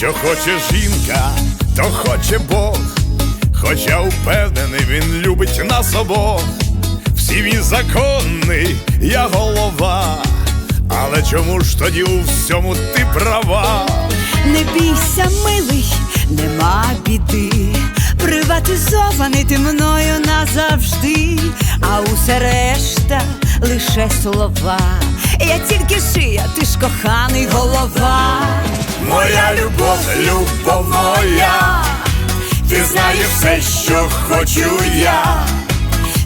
Що хоче жінка, то хоче Бог, хоча впевнений, він любить нас обох. Всі він законний, я голова. Але чому ж тоді у всьому ти права? Не бійся, милий, нема біди. Приватизований ти мною назавжди, а усе решта лише слова. Я тільки шия, ти ж коханий голова. Любов моя, ти знаєш все, що хочу я,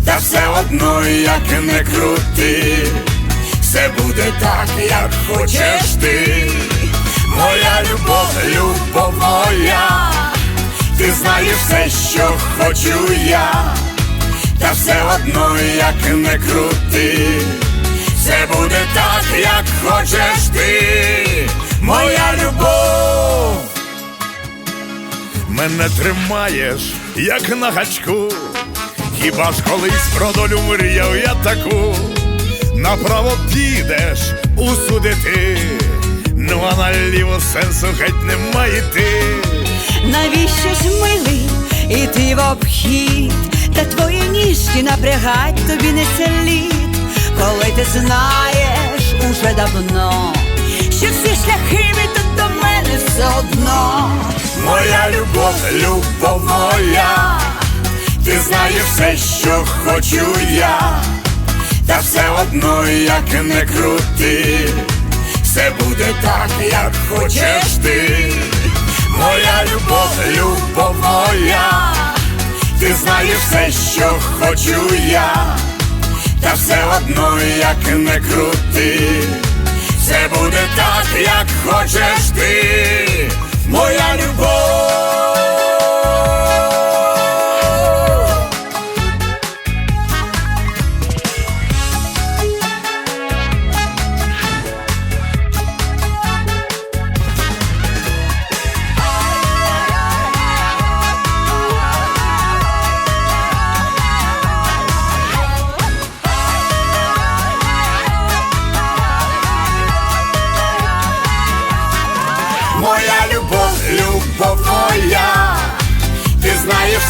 та все одно, як не крути, все буде так, як хочеш ти. Моя любов, любов моя, ти знаєш все, що хочу я, та все одно, як не крути. Все буде так, як хочеш ти, моя Мене тримаєш, як на гачку, хіба ж колись про долю мріяв я таку, направо підеш усудити, ну а наліво сенсу геть немає йти. Навіщо ж милий іти в обхід, та твої ніжки напрягать тобі не слід, коли ти знаєш уже давно, що всі шляхи Моя любов, любов моя, ти знаєш все, що хочу я, та все одно, як не крути, все буде так, як хочеш ти. Моя любов, любов моя, ти знаєш все, що хочу я, та все одно, як не крути, все буде так, як хочеш ти, моя любов.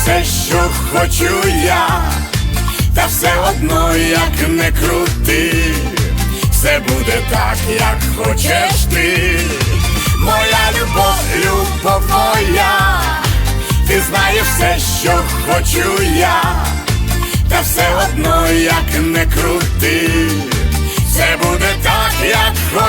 Все, що хочу я, та все одно, як не крути, все буде так, як хочеш ти. Моя любов, любов моя, ти знаєш все, що хочу я, та все одно, як не крути, все буде так, як хочеш